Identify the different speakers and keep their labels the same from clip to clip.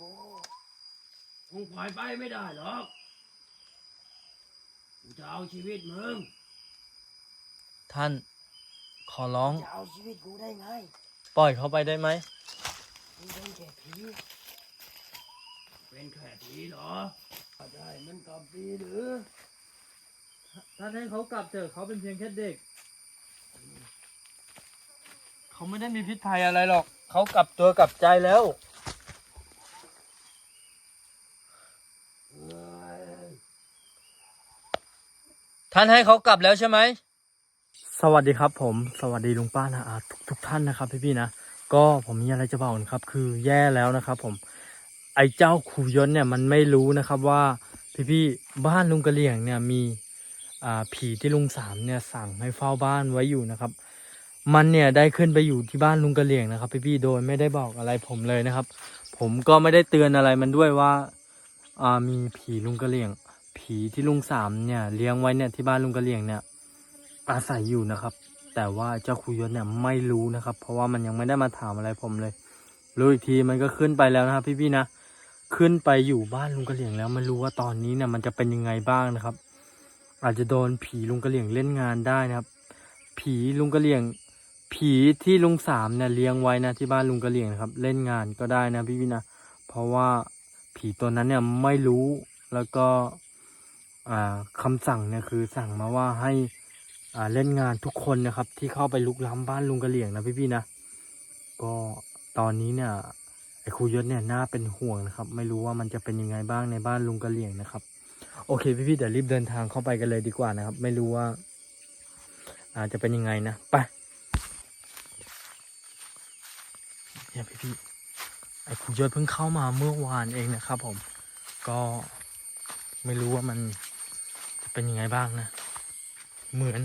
Speaker 1: กูมึงปล่อยไปไม่ได้หรอกกูจะเอาชีวิตมึง
Speaker 2: ท่าน ขอร้อง
Speaker 1: จะเอาชีวิตกูได้ไง
Speaker 2: ปล่อยเขาไปได้ไหม
Speaker 1: มึงเป็นแค่ผีเป็นแค่ผีเหรอก็ได้มันกลับดีหรือ
Speaker 2: ท่านให้เขากลับเถอะเขาเป็นเพียงแค่เด็ก เขาไม่ได้มีพิษภัยอะไรหรอก เขากลับตัวกลับใจแล้ว
Speaker 1: เอ้ย
Speaker 2: ท่านให้เขากลับแล้วใช่ไหม สวัสดีครับ ผมสวัสดีลุงป้านะอาทุกทุกท่านนะครับ พี่พี่ๆนะก็ผมมีอะไรจะบอกนะครับ คือแย่แล้วนะครับ ผม ไอ้เจ้าขูยนเนี่ยมันไม่รู้นะครับว่าพี่พี่ๆบ้านลุงกระเหลี่ยงเนี่ยมีอ่าผีที่ลุงสามเนี่ยสั่งให้เฝ้าบ้านไว้อยู่นะครับ มันเนี่ยได้ขึ้นไปอยู่ที่บ้านลุงกระเหลี่ยงนะครับ พี่พี่ๆโดยไม่ได้บอกอะไรผมเลยนะครับ ผมก็ไม่ได้เตือนอะไรมันด้วยว่าอ่ามีผีลุงกระเหลี่ยง ผีที่ลุงสามเนี่ยเลี้ยงไว้เนี่ยที่บ้านลุงกระเลียงเนี่ยอาศัยอยู่นะครับ แต่ว่าเจ้าคุยศเนี่ยไม่รู้นะครับ เพราะว่ามันยังไม่ได้มาถามอะไรผมเลยรู้อีกทีมันก็ขึ้นไปแล้วนะครับ พี่ๆนะขึ้นไปอยู่บ้านลุงกระเหลี่ยงแล้วไม่รู้ว่าตอนนี้เนี่ยมันจะเป็นยังไงบ้างนะครับ อาจจะโดนผีลุงกระเหลี่ยงเล่นงานได้นะครับ ผีลุงกระเหลี่ยง ผีที่ลุงสามเนี่ยเลี้ยงไว้นะที่บ้านลุงกระเหลี่ยงนะครับ เล่นงานก็ได้นะพี่ๆนะเพราะว่าผีตัวนั้นเนี่ยไม่รู้แล้วก็ คำสั่งเนี่ยคือสั่งมาว่าให้เล่นงานทุกคนนะครับ ที่เข้าไปลุกล้ำบ้านลุงกระเหลี่ยงนะพี่ๆนะก็ตอนนี้เนี่ยไอ้ครูยศเนี่ยน่าเป็นห่วงนะครับ ไม่รู้ว่ามันจะเป็นยังไงบ้างในบ้านลุงกระเหลี่ยงนะครับ โอเคพี่ๆเดี๋ยวรีบเดินทางเข้าไปกันเลยดีกว่านะครับ ไม่รู้ว่า อาจจะเป็นยังไงนะไปเนี่ยพี่ๆไอ้ครูยศเพิ่งเข้ามาเมื่อวานเองนะครับ ผม ก็ไม่รู้ว่ามัน เป็นยังไงบ้างนะ เหมือน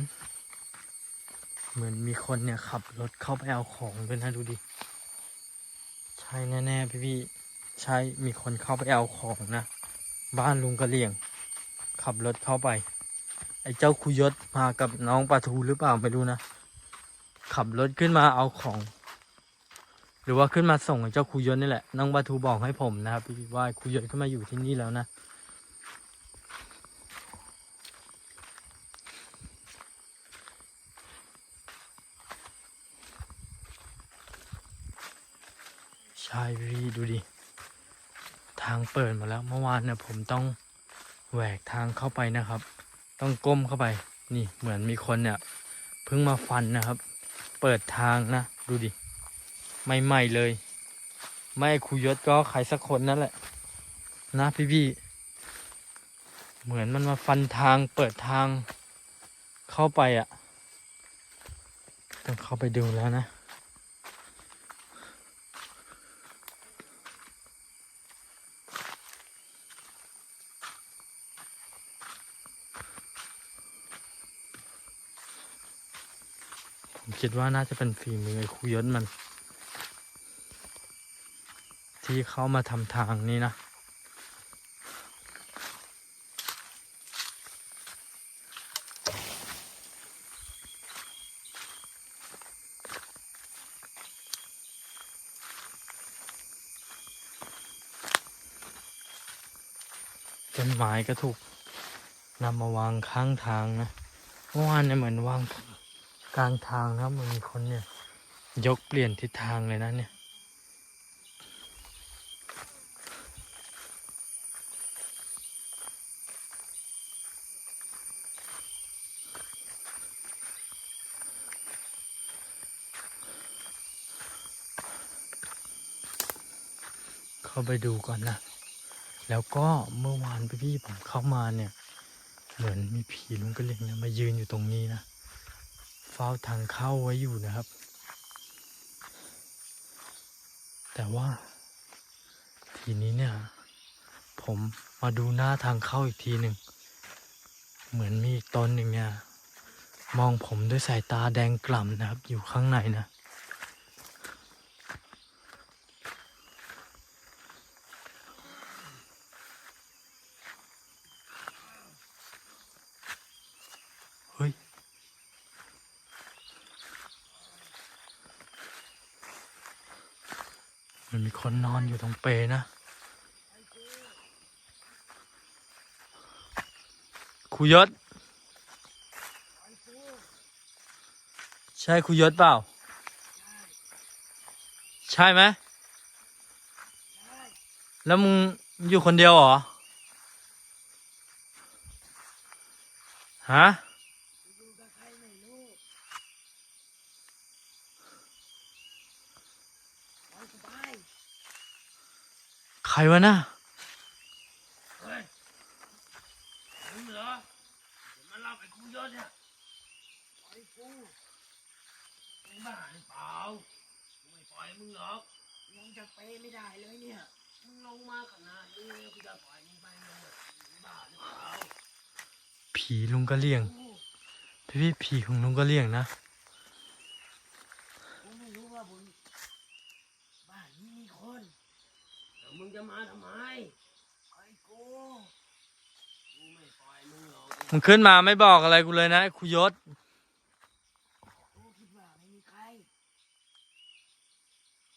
Speaker 2: เหมือนมีคนเนี่ยขับรถเข้าไปเอาของด้วยนะดูดิ ใช่แน่ๆพี่ๆใช่มีคนเข้าไปเอาของนะ บ้านลุงกระเลียง ขับรถเข้าไป ไอ้เจ้าคุยศมากับน้องปลาทูหรือเปล่าไม่รู้นะ ขับรถขึ้นมาเอาของ หรือว่าขึ้นมาส่งไอ้เจ้าคุยศนี่แหละน้องปลาทูบอกให้ผมนะครับพี่ว่าคุยศขึ้นมาอยู่ที่นี่แล้วนะ ช่พี่ดูดิ ทางเปิดหมาแล้วเมื่อวานเนี่ยผมต้องแหวกทางเข้าไปนะครับ ต้องก้มเข้าไป นี่เหมือนมีคนเนี่ยเพิ่งมาฟันนะครับ เปิดทางนะ ดูดิไม่ใหม่เลย ไม่ครูยศก็ใครสักคนนั่นแหละ นะพี่พี่เหมือนมันมาฟันทางเปิดทางเข้าไปอะ่ะ ต้องเข้าไปดูแล้วนะ ผมคิดว่าน่าจะเป็นฝีมือไอ้ครูยศมัน ที่เข้ามาทำทางนี้นะต้นไม้ก็ถูกนำมาวางข้างทางนะเมื่อวานเนี่ยเหมือนวาง กลางทางนะครับมันมีคนเนี่ย ยกเปลี่ยนทิศทางเลยนะเนี่ย เข้าไปดูก่อนนะ แล้วก็เมื่อวานพี่ผมเข้ามาเนี่ย เหมือนมีผีลุงกระเลงเนี่ยมายืนอยู่ตรงนี้นะ ฝ้าทางเข้าไว้อยู่นะครับ แต่ว่า ทีนี้เนี่ย ผมมาดูหน้าทางเข้าอีกทีหนึ่ง เหมือนมีอีกตนหนึ่งเนี่ย มองผมด้วยสายตาแดงกล่ำนะครับ อยู่ข้างในนะ มันมีคนนอนอยู่ตรงเปนะ คุยศใช่คุยศเปล่า ใช่ไหม แล้วมึงอยู่คนเดียวเหรอ ฮะ
Speaker 1: ใคร
Speaker 2: วะน่ะ
Speaker 1: เฮ้ยมึงเหรอเดี๋ยวมารับไอ้ครูยศเนี่ยปล่อยกูมึงบ้าหรือเปล่ากูไม่ปล่อยมึงหรอกยังจะเปย์ไม่ได้เลยเนี่ยมึงลงมาขนาดนี้กูจะปล่อยมึงไปมึงเหรอมึงบ้าหรือเปล่า
Speaker 2: ผีลุงกะเลี่ยง
Speaker 1: กู
Speaker 2: พี่พี่ผีของลุงกะเลี่ยงนะ
Speaker 1: กูไม่รู้ว่าบนบ้านนี้มีคนแล้วมึง จะมาทำไมไอ้กูกูไม่ปล่อยมึงหรอก
Speaker 2: มึงขึ้นมาไม่บอกอะไรกูเลยนะไอ้ครูยศ
Speaker 1: กูคิดว่าไม่มีใคร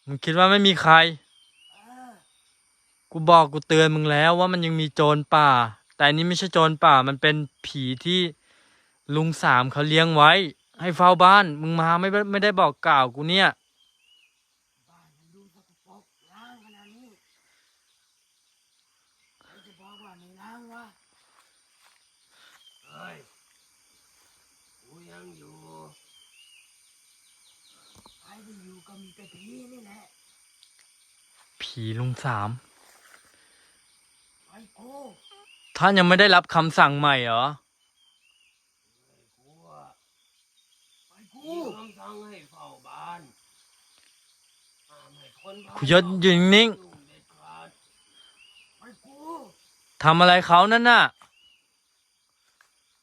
Speaker 2: มึงคิดว่าไม่มีใคร
Speaker 1: เออ
Speaker 2: กูบอกกูเตือนมึงแล้วว่ามันยังมีโจรป่า แต่อันนี้ไม่ใช่โจรป่ามันเป็นผีที่ลุงสามเขาเลี้ยงไว้ ให้เฝ้าบ้าน มึงมาไม่ได้ไม่ได้บอกกล่าวกูเนี่ย
Speaker 1: บ้านมันดูสกปรกล้างขนาดนี้ใครจะบอกว่าไม่ล้างวะเฮ้ยกูยังอยู่ใครที่อยู่ก็มีแต่ผีนี่แหละี
Speaker 2: ลุงสาม ท่านยังไม่ได้รับคำสั่งใหม่เหรอ
Speaker 1: กูคำสั่งให้เฝ้าบ้านห้ามให้คนภา
Speaker 2: คุณยศยืนนิ่ง
Speaker 1: ยุ่เด็ดขาดไอ้กู
Speaker 2: ทำอะไรเขานั่นน่ะ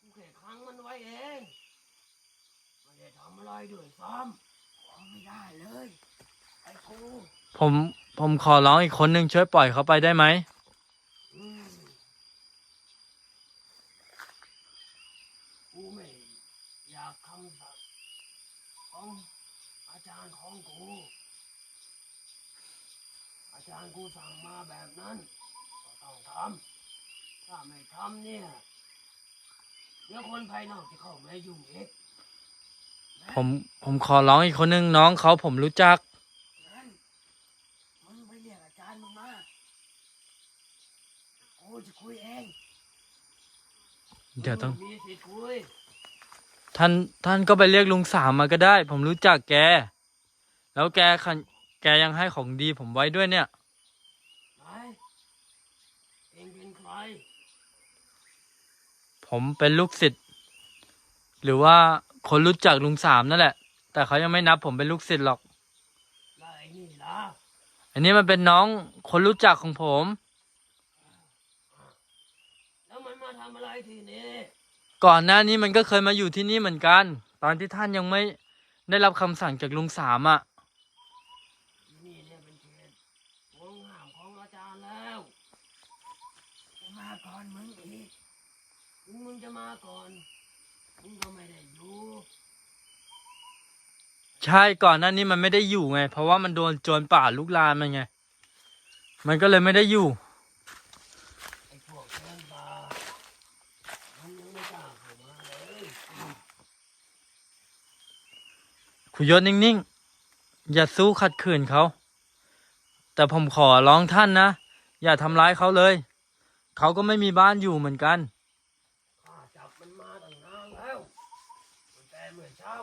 Speaker 1: กูแค่ขังมันไว้เองไม่ได้ทำอะไรด้วยซ้ำขอไม่ได้เลยไอ้กู
Speaker 2: ผม ผมขอร้องอีกคนหนึ่งช่วยปล่อยเขาไปได้ไหม
Speaker 1: อืมกูไม่อยากคำสั่งของอาจารย์ของกู อาจารย์กูสั่งมาแบบนั้น ก็ต้องทำ ถ้าไม่ทำเนี่ย เดี๋ยวคนภายนอกจะเข้ามายุ่งอีกนะ
Speaker 2: ผมผมขอร้องอีกคนหนึ่งน้องเขาผมรู้จัก
Speaker 1: งั้นมึงไปเรียกอาจารย์มึงมา กู จะคุยเอง
Speaker 2: เดี๋ยวต้อง
Speaker 1: มึมีสิทธิ์คุย
Speaker 2: ท่านท่านก็ไปเรียกลุงสามมาก็ได้ ผมรู้จักแก แล้วแกขันแกยังให้ของดีผมไว้ด้วยเนี่ย
Speaker 1: ไหนเองเป็นใคร
Speaker 2: ผมเป็นลูกศิษย์หรือว่าคนรู้จักลุงสามนั่นแหละ แต่เขายังไม่นับผมเป็นลูกศิษย์หรอก
Speaker 1: แล้วไอ้นี่ล่ะ
Speaker 2: อันนี้มันเป็นน้องคนรู้จักของผม
Speaker 1: แล้วมันมาทำอะไรที่นี่
Speaker 2: ก่อนหน้านี้มันก็เคยมาอยู่ที่นี่เหมือนกัน ตอนที่ท่านยังไม่ได้รับคำสั่งจากลุงสามอะ
Speaker 1: ที่นี่เนี่ยเป็นเขตวงห้ามของอาจารย์แล้วจะมาก่อนมึงอีกถึงมึงจะมาก่อนมึงก็ไม่ได้อยู่
Speaker 2: ใช่ก่อนหน้านี้มันไม่ได้อยู่ไง เพราะว่ามันโดนโจรป่าลุกลามมันไง มันก็เลยไม่ได้อยู่
Speaker 1: ไอ้พวกแกนบามันยังไม่กล้าเข้ามาเลย
Speaker 2: คุยศนิ่งๆ อย่าสู้ขัดขืนเขา แต่ผมขอร้องท่านนะ อย่าทำร้ายเขาเลย เขาก็ไม่มีบ้านอยู่เหมือนกัน
Speaker 1: ข้าจับมันมาตั้งนานแล้ว มันแต่เมื่อเช้า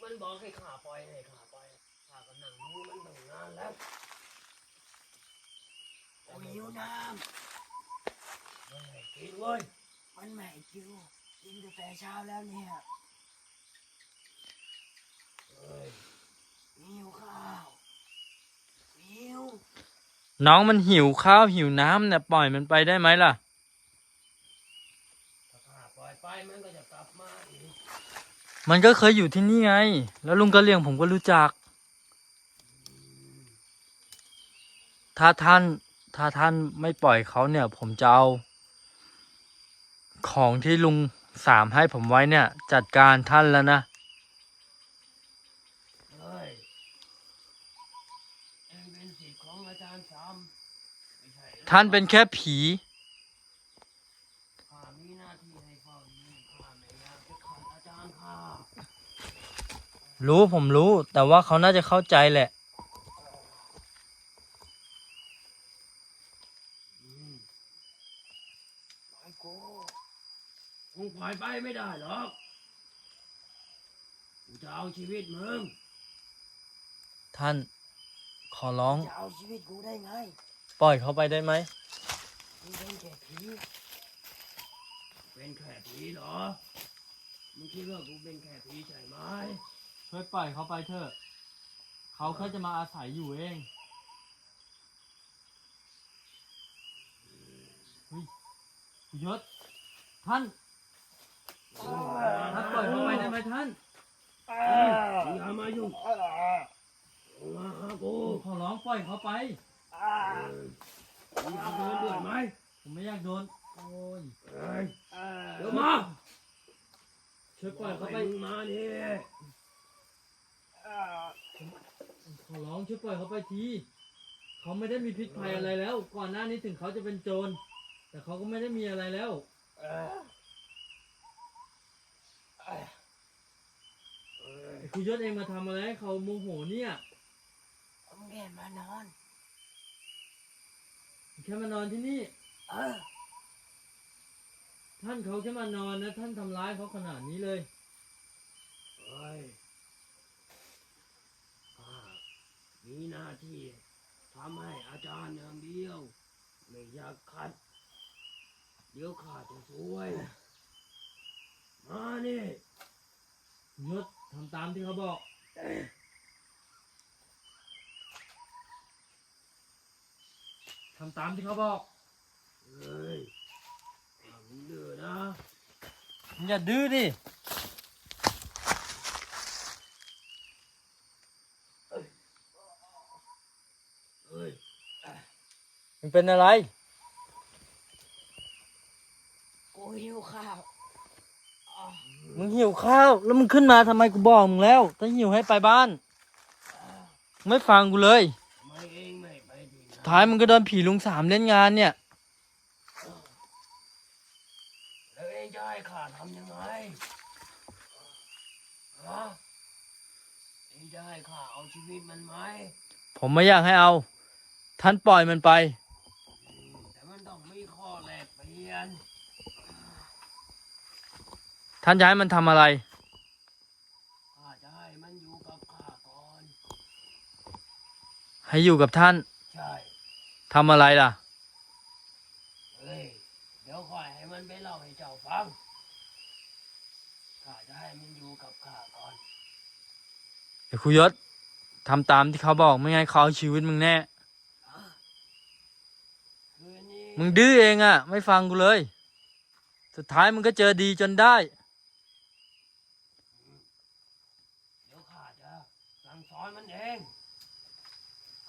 Speaker 1: มันบอกให้ข้าปล่อยให้ข้าปล่อยข้าก็นั่งดูมันตั้งนานแล้วโอ้ยหิวน้ำไม่ให้กินเว้ยมันไม่ให้กินกินตั้งแต่เช้าแล้วเนี่ยเฮ้ยหิวข้าวหิว
Speaker 2: น้องมันหิวข้าวหิวน้ำเนี่ยปล่อยมันไปได้ไหมล่ะ
Speaker 1: ถ้าข้าปล่อยไปมันก็จะกลับมาอีก
Speaker 2: มันก็เคยอยู่ที่นี่ไง แล้วลุงกะเลียงผมก็รู้จัก ถ้าท่านถ้าท่านไม่ปล่อยเขาเนี่ย ผมจะเอาของที่ลุงสามให้ผมไว้เนี่ย จัดการท่านแล้วนะ
Speaker 1: ท่า
Speaker 2: นเป็นแค่ผีรู้ผมรู้ แต่ว่าเขาน่าจะเข้าใจแหละ
Speaker 1: ไปคงปล่อยไปไม่ได้หรอกกูจะเอาชีวิตมึง
Speaker 2: ท่านขอร้อง
Speaker 1: จะเอาชีวิตกูได้ไง
Speaker 2: ปล่อยเขาไปได้ไหม
Speaker 1: มึงเป็นแค่ผีเป็นแค่ผีเหรอ มึงคิดว่ากูเป็นแค่ผีใช่ไหม
Speaker 2: ช่วยปล่อยเขาไปเถอะ เขาแค่จะมาอาศัยอยู่เองเฮ้ยคุณยศท่านท่านปล่อยเขาไปได้ไหมท่าน
Speaker 1: มึงอย่ามายุ่งมึงมาหากู
Speaker 2: ขอร้องปล่อยเขาไป
Speaker 1: มึงอยากโดนด้วยไหม
Speaker 2: ผมไม่อยากโดน โอ้ย
Speaker 1: เอ้ยเดี๋ยวมา
Speaker 2: ช่วยปล่อยเขาไป
Speaker 1: มึงมาดิ
Speaker 2: ขอร้องช่วยปล่อยเขาไปที เขาไม่ได้มีพิษภัยอะไรแล้ว ก่อนหน้านี้ถึงเขาจะเป็นโจร แต่เขาก็ไม่ได้มีอะไรแล้ว
Speaker 1: เอ้ยเอ้ยเอ้ย
Speaker 2: ไอ้คุณยศเองมาทำอะไรให้เขาโมโหเนี่ย
Speaker 1: ผมแค่มานอน
Speaker 2: แค่มานอนที่นี่
Speaker 1: เออ
Speaker 2: ท่านเขาแค่มานอนนะ ท่านทำร้ายเขาขนาดนี้เลย
Speaker 1: เฮ้ยข้ามีหน้าที่ทำให้อาจารย์อย่างเดียว ไม่อยากขัด เดี๋ยวข้าจะซวย มานี่
Speaker 2: ยศทำตามที่เขาบอก ทำตามที่เขาบอก
Speaker 1: เฮ้ยถ้ามึงดื้อนะ
Speaker 2: อย่าดื้อดิ
Speaker 1: เฮ้ย
Speaker 2: มันเป็นอะไร
Speaker 1: กูหิวข้าว
Speaker 2: มึงหิวข้าว แล้วมึงขึ้นมาทำไมกูบอกมึงแล้ว ถ้าหิวให้ไปบ้าน ไม่ฟังกูเลย
Speaker 1: ทำไมเองไม่ ไปดีนะ
Speaker 2: ท้ายมึงก็โดนผีลุงสามเล่นงานเนี่ย
Speaker 1: แล้วเองจะให้ข้าทำยังไงฮะเองจะให้ข้าเอาชีวิตมันไหม
Speaker 2: ผมไม่อยากให้เอา ท่านปล่อยมันไป
Speaker 1: อืมแต่มันต้องมีข้อแลกเปลี่ยน
Speaker 2: ท่านจะให้มันทำอะไร
Speaker 1: ข้าจะให้มันอยู่กับข้าก่อน
Speaker 2: ให้อยู่กับท่าน
Speaker 1: ใช่
Speaker 2: ทำอะไรล่ะ
Speaker 1: เฮ้ย เดี๋ยวค่อยให้มันไปเล่าให้เจ้าฟัง ข้าจะให้มันอยู่กับข้าก่อน
Speaker 2: ไอ้ครูยศทำตามที่เขาบอกไม่งั้นเขาเอาชีวิตมึงแน่
Speaker 1: คืนนี้
Speaker 2: มึงดื้อเองอะไม่ฟังกูเลย สุดท้ายมึงก็เจอดีจนได้
Speaker 1: เดี๋ยวข้าจะสั่งสอนมันเอง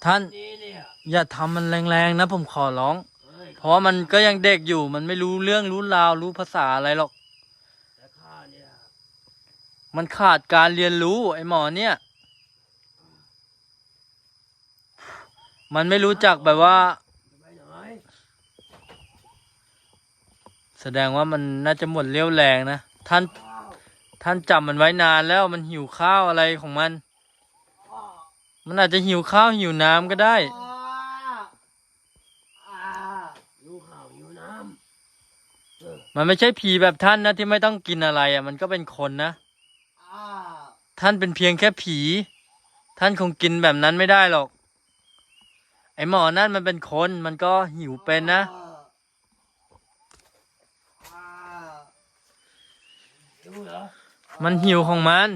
Speaker 2: ท่าน
Speaker 1: นี่เนี่ย
Speaker 2: อย่าทำมันแรงๆนะผมขอร้อง
Speaker 1: เฮ้ย
Speaker 2: เพราะมันก็ยังเด็กอยู่มันไม่รู้เรื่องรู้ราวรู้ภาษาอะไรหรอก
Speaker 1: แต่ข้าเนี่ย
Speaker 2: มันขาดการเรียนรู้ไอ้หมอเนี่ย มันไม่รู้จักแบบว่า
Speaker 1: จะไปไหน
Speaker 2: แสดงว่ามันน่าจะหมดเรี่ยวแรงนะ ท่าน
Speaker 1: ข้าว
Speaker 2: ท่านจับมันไว้นานแล้วมันหิวข้าวอะไรของมัน มันอาจจะหิวข้าวหิวน้ำก็ได้
Speaker 1: อ่าอ่าอยู่ข้าวอยู่น้ำเออ
Speaker 2: มันไม่ใช่ผีแบบท่านนะที่ไม่ต้องกินอะไรอะ มันก็เป็นคนนะ
Speaker 1: อ่า
Speaker 2: ท่านเป็นเพียงแค่ผี ท่านคงกินแบบนั้นไม่ได้หรอก ไอหมอนั่นมันเป็นคน มันก็หิวเป็นนะ
Speaker 1: อ่าหิวเหรอ
Speaker 2: มันหิวของมัน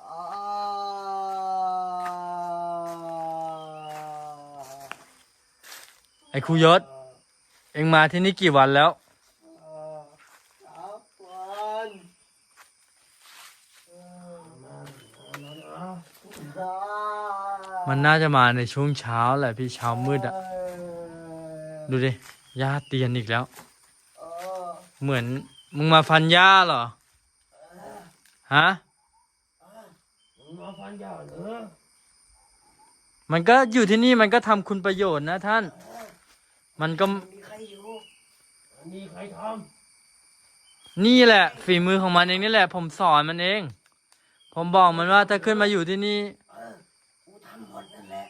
Speaker 1: อ่า
Speaker 2: ไอครูยศ เองมาที่นี่กี่วันแล้ว
Speaker 1: ครับวัน
Speaker 2: มันน่าจะมาในช่วงเช้าแหละพี่เช้ามืดอะดูดิหญ้าเตียนอีกแล้วเหมือนมึงมาฟันหญ้าเหรอฮะ
Speaker 1: มึงมาฟันยาเหรอ
Speaker 2: มันก็อยู่ที่นี่มันก็ทำคุณประโยชน์นะท่าน มันก็
Speaker 1: มีใครอยู่มีใครท
Speaker 2: นี่แหละ ฝีมือของมันเองนี่แหละ ผมสอนมันเอง ผมบอกมันว่าถ้าขึ้นมาอยู่ที่นี่
Speaker 1: เออกูทำหมดนั่นแหละ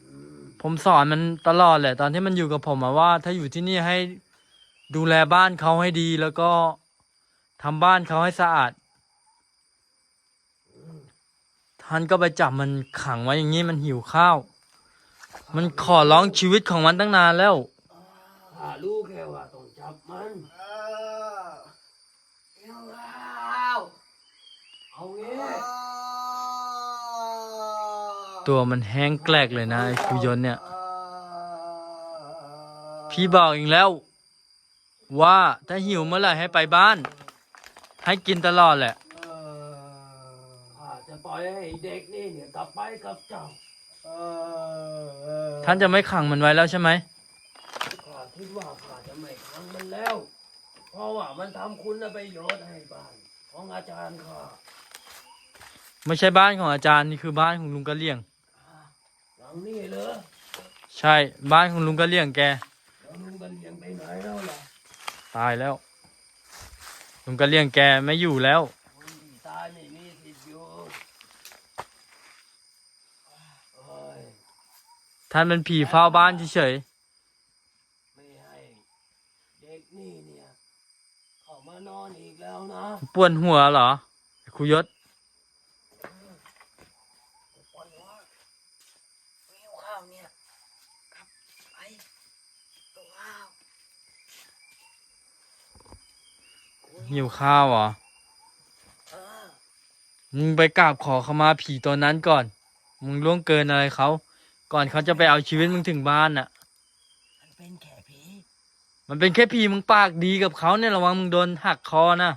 Speaker 1: อืม
Speaker 2: ผมสอนมันตลอดแหละ ตอนที่มันอยู่กับผมอะว่า ถ้าอยู่ที่นี่ให้ดูแลบ้านเขาให้ดีแล้วก็ทำบ้านเขาให้สะอาดท่านก็ไปจับมันขังไว้อย่างนี้มันหิวข้าว มันขอร้องชีวิตของมันตั้งนานแล้ว
Speaker 1: ข้ารู้แค่ว่าต้องจับมัน
Speaker 3: เออ
Speaker 1: เอ้าเอาเอางี้
Speaker 2: ตัวมันแห้งแกลกเลยนะไอ้คุยนเนี่ย
Speaker 3: เออ
Speaker 2: พี่บอกอีกแล้ว ว่าถ้าหิวเมื่อไหร่ให้ไปบ้าน ให้กินตลอดแหละ
Speaker 1: เออข้าจะปล่อยให้เด็กนี่เนี่ยกลับไปกับเจ้า
Speaker 3: เออเออ
Speaker 2: ท่านจะไม่ขังมันไว้แล้วใช่ไหม
Speaker 1: ข้าคิดว่าข้าจะไม่ขังมันแล้ว เพราะว่ามันทำคุณประโยชน์ให้บ้าน ของอาจารย์ข้า
Speaker 2: ไม่ใช่บ้านของอาจารย์นี่คือบ้านของลุงกะเลี่ยง
Speaker 1: หลังนี้เหรอ
Speaker 2: ใช่บ้านของลุงกะเลี่ยงแก
Speaker 1: แล้วลุงกันเลี้ยงไปไหนแล้วล่ะ
Speaker 2: ตายแล้วลุงกะเลี่ยงแกไม่อยู่แล้ว
Speaker 1: คนที่ตายไม่มีสิทธิ์อยู่เอ้ย
Speaker 2: ท่านเป็นผีเฝ้าบ้านเฉย
Speaker 1: ไม่ให้เด็กนี่เนี่ยเข้ามานอนอีกแล้วนะ
Speaker 2: ๆปวดหัวเหรอไอ้ครูยศ
Speaker 1: ปวดหัวไม่หิวข้าวเนี่ยกลับไปตัวข้าว
Speaker 2: หิวข้าวเหรอ
Speaker 1: เออ
Speaker 2: มึงไปกราบขอขมาผีตัวนั้นก่อน มึงล่วงเกินอะไรเขา ก่อนเขาจะไปเอาชีวิตมึงถึงบ้านน่ะ
Speaker 1: มันเป็นแค่ผี
Speaker 2: มันเป็นแค่ผีมึงปากดีกับเขาเนี่ยระวังมึงโดนหักคอนะ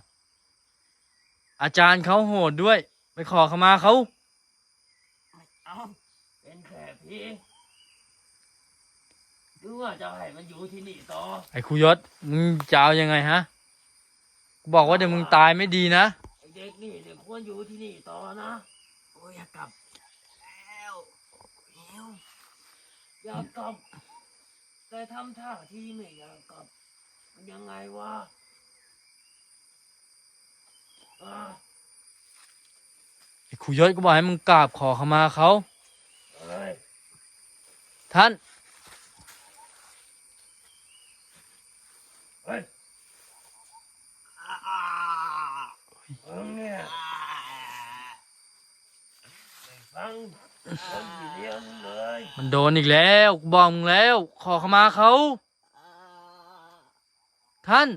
Speaker 2: อาจารย์เขาโหดด้วย ไปขอขมาเขา
Speaker 1: ไม่เอาเป็นแค่ผีหรือว่าจะให้มันอยู่ที่นี่ต่อ
Speaker 2: ไอ้ครูยศมึงจะเอายังไงฮะกูบอกว่าเดี๋ยวมึงตายไม่ดีนะ
Speaker 1: ไอเด็กนี่เนี่ยควรอยู่ที่นี่ต่อนะโอ้ยอยากกลับแล้วหิว อยากกลับ แต่ทำท่าที่ไม่อยากกลับ มันยังไงวะอ่า
Speaker 2: ไอ้ครูยศก็บอกให้มึงกราบขอขมาเขา
Speaker 1: เอ้ย
Speaker 2: ท่าน
Speaker 1: เฮ้ยเอิงเนี่ยไม่ฟัง คนที่เลี้ยงเลย
Speaker 2: มันโดนอีกแล้วกูบอกมึงแล้ว ขอขมาเขา ท่าน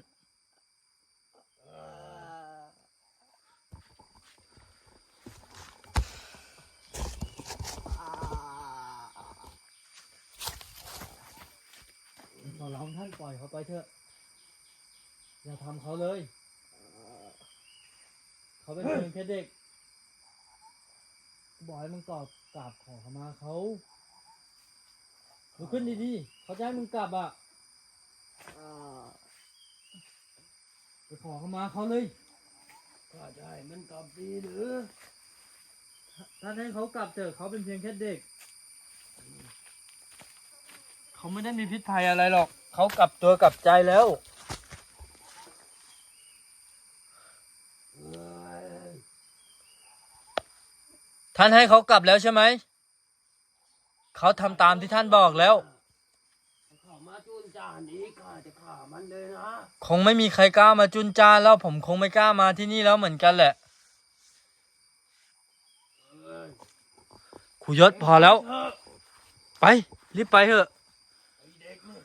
Speaker 2: ขอร้องท่านปล่อยเขาไปเถอะ อย่าทำเขาเลย เขาเป็นเพียงแค่เด็กกู บอกให้มึงกราบกราบขอขมาเขาลุกขึ้นดีๆเขาจะให้มึงกลับอะไปขอขมาเขาเลย
Speaker 1: ข้าจะให้มันกลับดีหรือ
Speaker 2: ท่านให้เขากลับเถอะเขาเป็นเพียงแค่เด็ก เขาไม่ได้มีพิษภัยอะไรหรอก เขากลับตัวกลับใจแล้ว
Speaker 1: เอ้ย
Speaker 2: ท่านให้เขากลับแล้วใช่ไหม เขาทำตามที่ท่านบอกแล้ว
Speaker 1: เข้ามาจุนจานอีกข้าจะฆ่ามันเลยนะ
Speaker 2: คงไม่มีใครกล้ามาจุนจ้านแล้วผมคงไม่กล้ามาที่นี่แล้วเหมือนกันแหละ
Speaker 1: เอ้ย
Speaker 2: ครูยศพอแล้ว
Speaker 1: เถอะ
Speaker 2: ไป รีบไปเถอะ
Speaker 1: ไอ้เด็กนี่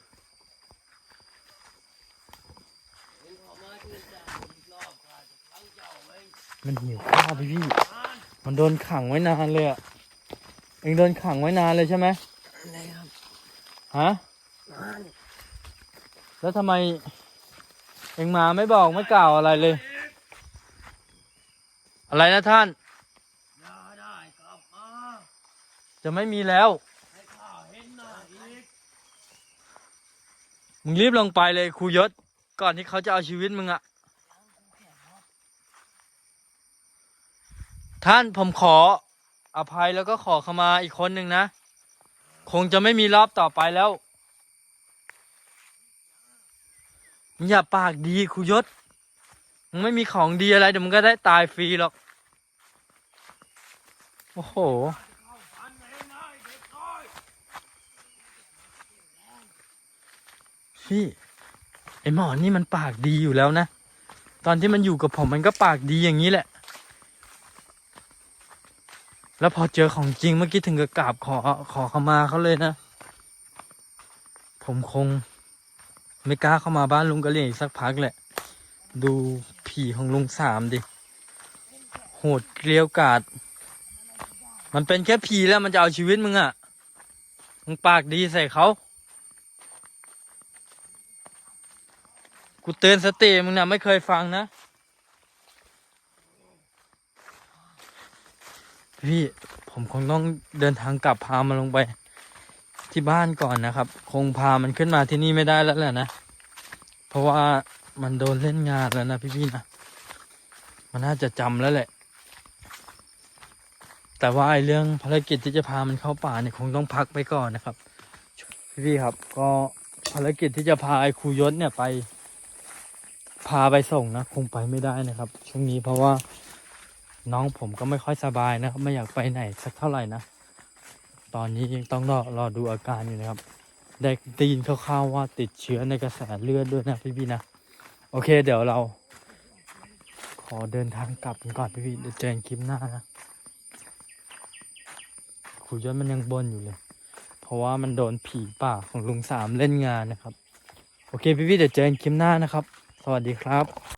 Speaker 1: เอ็งเข้ามาจุนจานอีกรอบข้าจะขังเจ้าไว้
Speaker 2: มันหิวข้าวพี่พี่
Speaker 1: นาน
Speaker 2: มันโดนขังไว้นานเลยอะเองโดนขังไว้นานเลยใช่ไหม
Speaker 1: อะไรครับ
Speaker 2: ฮะ
Speaker 1: นาน
Speaker 2: แล้วทำไม เองมาไม่บอกไม่กล่าวอะไรเลย อะไรนะท่าน
Speaker 1: อย่าได้กลับมา
Speaker 2: จะไม่มีแล้ว
Speaker 1: ให้ข้าเห็นหน้าอีก
Speaker 2: มึงรีบลงไปเลยครูยศ ก่อนที่เขาจะเอาชีวิตมึงอะ ท่านผมขออภัยแล้วก็ขอขมาอีกคนหนึ่งนะ คงจะไม่มีรอบต่อไปแล้วมึงอย่าปากดีครูยศมึงไม่มีของดีอะไรเดี๋ยวมึงก็ได้ตายฟรีหรอก โอ้โห
Speaker 1: พี่ไอ
Speaker 2: หมอนี่มันปากดีอยู่แล้วนะ ตอนที่มันอยู่กับผมมันก็ปากดีอย่างนี้แหละ แล้วพอเจอของจริงเมื่อกี้ถึงกับกราบขอขอเข้ามาเขาเลยนะ ผมคงไม่กล้าเข้ามาบ้านลุงกะเหรี่ยงอีกสักพักแหละ ดูผีของลุงสามดิ โหดเกลียวกาด มันเป็นแค่ผีแล้วมันจะเอาชีวิตมึงอะ มึงปากดีใส่เขา กูเตือนสติมึงนะไม่เคยฟังนะ พี่ผมคงต้องเดินทางกลับพามันลงไป ที่บ้านก่อนนะครับ คงพามันขึ้นมาที่นี่ไม่ได้แล้วแหละนะ เพราะว่ามันโดนเล่นงานแล้วนะพี่ๆนะ มันน่าจะจำแล้วแหละ แต่ว่าไอ้เรื่องภารกิจที่จะพามันเข้าป่าเนี่ยคงต้องพักไปก่อนนะครับ พี่ๆครับ ก็ภารกิจที่จะพาไอ้ครูยศเนี่ยไป พาไปส่งนะ คงไปไม่ได้นะครับ ช่วงนี้เพราะว่า น้องผมก็ไม่ค่อยสบายนะครับ ไม่อยากไปไหนสักเท่าไหร่นะ ตอนนี้ยังต้องรอรอดูอาการอยู่นะครับ ได้ไดีนคร่าวๆว่าติดเชื้อในกระแสเลือดด้วยนะพี่ๆนะ โอเค เดี๋ยวเรา ขอเดินทางกลับกันก่อนพี่ๆเดี๋ยวเจอกันคลิปหน้านะครูยศมันยังบนอยู่เลย เพราะว่ามันโดนผีป่าของลุงสามเล่นงานนะครับ โอเคพี่ๆเดี๋ยวเจอกันคลิปหน้านะครับ สวัสดีครับ